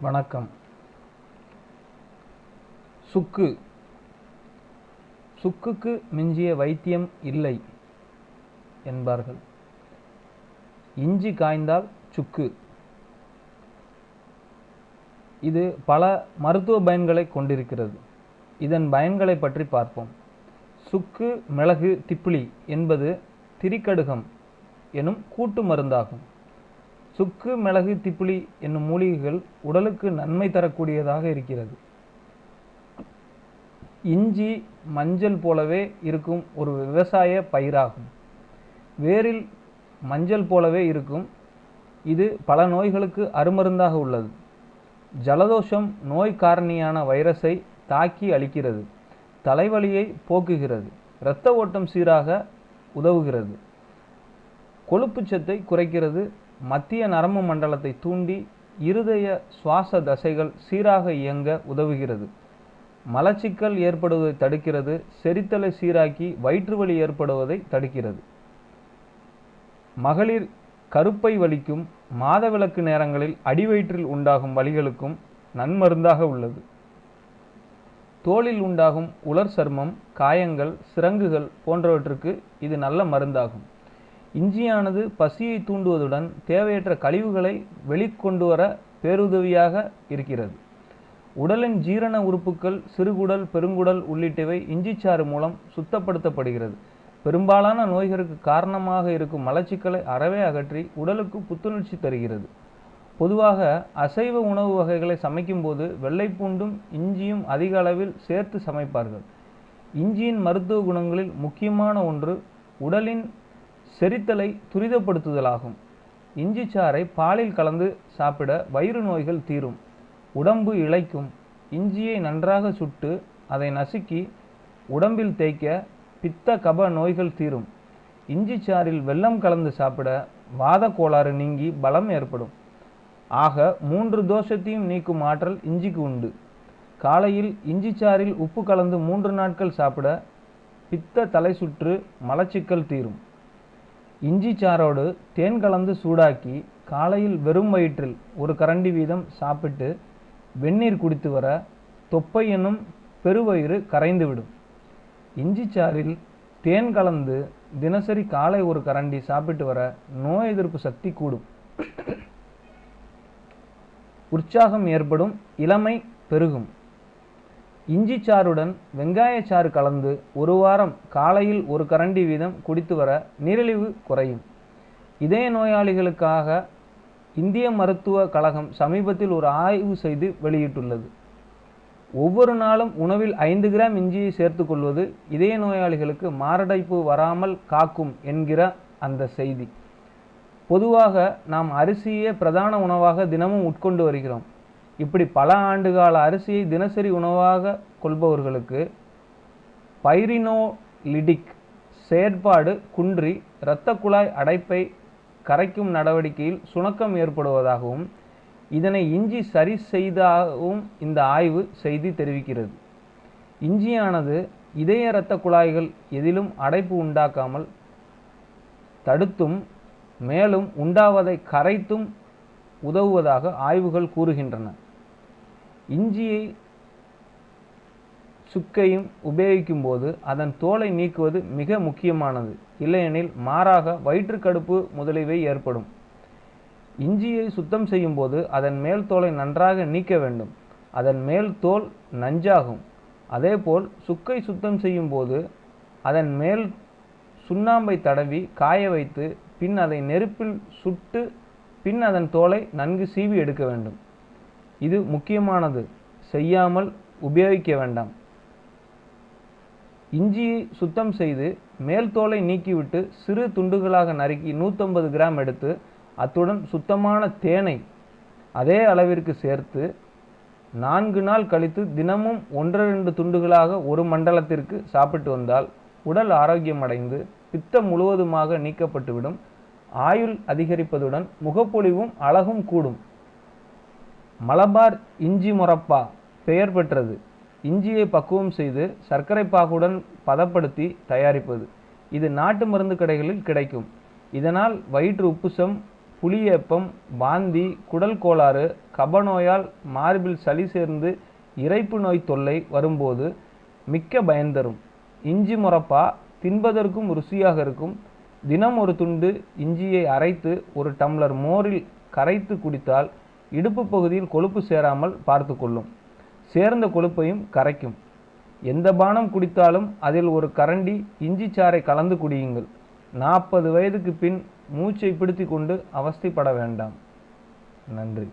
வணக்கம். சுக்கு. சுக்குக்கு மிஞ்சிய வைத்தியம் இல்லை என்பார்கள். இஞ்சி காய்ந்தால் சுக்கு. இது பல மருத்துவ பயன்களை கொண்டிருக்கிறது. இதன் பயன்களை பற்றி பார்ப்போம். சுக்கு மிளகு திப்பிலி என்பது திரிக்கடுகம் எனும் கூட்டு மருந்தாகும். சுக்கு மிளகு திப்பிலி என்னும் மூலிகைகள் உடலுக்கு நன்மை தரக்கூடியதாக இருக்கிறது. இஞ்சி மஞ்சள் போலவே இருக்கும் ஒரு விவசாய பயிராகும். வேரில் மஞ்சள் போலவே இருக்கும். இது பல நோய்களுக்கு அருமருந்தாக உள்ளது. ஜலதோஷம் நோய் காரணியான வைரஸை தாக்கி அழிக்கிறது. தலைவலியை போக்குகிறது. இரத்த ஓட்டம் சீராக உதவுகிறது. கொழுப்புச்சத்தை குறைக்கிறது. மத்திய நரம்பு மண்டலத்தை தூண்டி இருதய சுவாச தசைகள் சீராக இயங்க உதவுகிறது. மலச்சிக்கல் ஏற்படுவதை தடுக்கிறது. செரித்தலை சீராக்கி வயிற்று வலி ஏற்படுவதை தடுக்கிறது. மகளிர் கருப்பை வலிக்கும் மாதவிலக்கு நேரங்களில் அடிவயிற்றில் உண்டாகும் வலிகளுக்கும் நன்மருந்தாக உள்ளது. தோலில் உண்டாகும் உலர் சர்மம் காயங்கள் சிரங்குகள் போன்றவற்றுக்கு இது நல்ல மருந்தாகும். இஞ்சியானது பசியை தூண்டுவதுடன் தேவையற்ற கழிவுகளை வெளிக்கொண்டு வர பேருதவியாக இருக்கிறது. உடலின் ஜீரண உறுப்புகள் சிறுகுடல் பெருங்குடல் உள்ளிட்டவை இஞ்சிச்சாறு மூலம் சுத்தப்படுத்தப்படுகிறது. பெரும்பாலான நோய்களுக்கு காரணமாக இருக்கும் மலச்சிக்கலை அறவே அகற்றி உடலுக்கு புத்துணர்ச்சி தருகிறது. பொதுவாக அசைவ உணவு வகைகளை சமைக்கும்போது வெள்ளைப்பூண்டும் இஞ்சியும் அதிக அளவில் சேர்த்து சமைப்பார்கள். இஞ்சியின் மருத்துவ குணங்களில் முக்கியமான ஒன்று உடலின் செரித்தலை துரிதப்படுத்துதலாகும். இஞ்சி சாறை பாலில் கலந்து சாப்பிட வயிறு நோய்கள் தீரும். உடம்பு இளைக்கும். இஞ்சியை நன்றாக சுட்டு அதை நசுக்கி உடம்பில் தேய்க்க பித்த கப நோய்கள் தீரும். இஞ்சி சாறில் வெல்லம் கலந்து சாப்பிட வாத கோளாறு நீங்கி பலம் ஏற்படும். ஆக மூன்று தோஷத்தையும் நீக்கும் ஆற்றல் இஞ்சிக்கு உண்டு. காலையில் இஞ்சி சாறில் உப்பு கலந்து மூன்று நாட்கள் சாப்பிட பித்த தலை சுற்று மலச்சிக்கல் தீரும். இஞ்சி சாரோடு தேன் கலந்து சூடாக்கி காலையில் வெறும் வயிற்றில் ஒரு கரண்டி வீதம் சாப்பிட்டு வெந்நீர் குடித்து வர தொப்பை என்னும் பெருவயிறு கரைந்துவிடும். இஞ்சி சாறில் தேன் கலந்து தினசரி காலை ஒரு கரண்டி சாப்பிட்டு வர நோய் எதிர்ப்பு சக்தி கூடும். உற்சாகம் ஏற்படும் இளமை பெருகும். இஞ்சி சாறுடன் வெங்காய சாறு கலந்து ஒரு வாரம் காலையில் ஒரு கரண்டி வீதம் குடித்து வர நீரிழிவு குறையும். இதய நோயாளிகளுக்காக இந்திய மருத்துவ கழகம் சமீபத்தில் ஒரு ஆய்வு செய்து வெளியிட்டுள்ளது. ஒவ்வொரு நாளும் உணவில் ஐந்து கிராம் இஞ்சியை சேர்த்து கொள்வது இதய நோயாளிகளுக்கு மாரடைப்பு வராமல் காக்கும் என்கிற அந்த செய்தி. பொதுவாக நாம் அரிசியே பிரதான உணவாக தினமும் உட்கொண்டு வருகிறோம். இப்படி பல ஆண்டுகால அரிசியை தினசரி உணவாக கொள்பவர்களுக்கு பைரினோலிடிக் செயற்பாடு குன்றி இரத்த குழாய் அடைப்பை கரைக்கும் நடவடிக்கையில் சுணக்கம் ஏற்படுவதாகவும் இதனை இஞ்சி சரி செய்தாகவும் இந்த ஆய்வு செய்தி தெரிவிக்கிறது. இஞ்சியானது இதய இரத்த குழாய்கள் எதிலும் அடைப்பு உண்டாக்காமல் தடுத்தும் மேலும் உண்டாவதை கரைத்தும் உதவுவதாக ஆய்வுகள் கூறுகின்றன. இஞ்சியை சுக்கையும் உபயோகிக்கும் போது அதன் தோலை நீக்குவது மிக முக்கியமானது. இல்லையெனில் மாறாக வயிற்றுக்கடுப்பு முதலியவை ஏற்படும். இஞ்சியை சுத்தம் செய்யும் போது அதன் மேல் தோலை நன்றாக நீக்க வேண்டும். அதன் மேல் தோல் நஞ்சாகும். அதேபோல் சுக்கை சுத்தம் செய்யும் போது அதன் மேல் சுண்ணாம்பை தடவி காய வைத்து பின் அதை நெருப்பில் சுட்டு பின் அதன் தோலை நன்கு சீவி எடுக்க வேண்டும். இது முக்கியமானது. செய்யாமல் உபயோகிக்க வேண்டாம். இஞ்சியை சுத்தம் செய்து மேல் தோலை நீக்கிவிட்டு சிறு துண்டுகளாக நறுக்கி நூற்றம்பது கிராம் எடுத்து அத்துடன் சுத்தமான தேனை அதே அளவிற்கு சேர்த்து நான்கு நாள் கழித்து தினமும் ஒன்று ரெண்டு துண்டுகளாக ஒரு மண்டலத்திற்கு சாப்பிட்டு வந்தால் உடல் ஆரோக்கியமடைந்து பித்தம் முழுவதுமாக நீக்கப்பட்டுவிடும். ஆயுள் அதிகரிப்பதுடன் முகப்பொலிவும் அழகும் கூடும். மலபார் இஞ்சி முரப்பா பெயர் பெற்றது. இஞ்சியை பக்குவம் செய்து சர்க்கரை பாகுடன் பதப்படுத்தி தயாரிப்பது. இது நாட்டு மருந்து கடைகளில் கிடைக்கும். இதனால் வயிற்று உப்புசம் புளியேப்பம் வாந்தி குடல் கோளாறு கபநோயால் மார்பில் சளி சேர்ந்து இறைப்பு நோய் தொல்லை வரும்போது மிக்க பயன்தரும் இஞ்சி முரப்பா தின்பதற்கும் ருசியாக இருக்கும். தினம் ஒரு துண்டு இஞ்சியை அரைத்து ஒரு டம்ளர் மோரில் கரைத்து குடித்தால் இடுப்பு பகுதியில் கொழுப்பு சேராமல் பார்த்து கொள்ளும். சேர்ந்த கொழுப்பையும் கரைக்கும். எந்த பானம் குடித்தாலும் அதில் ஒரு கரண்டி இஞ்சி சாறை கலந்து குடியுங்கள். நாற்பது வயதுக்கு பின் மூச்சை பிடித்து கொண்டு அவஸ்தைப்பட வேண்டாம். நன்றி.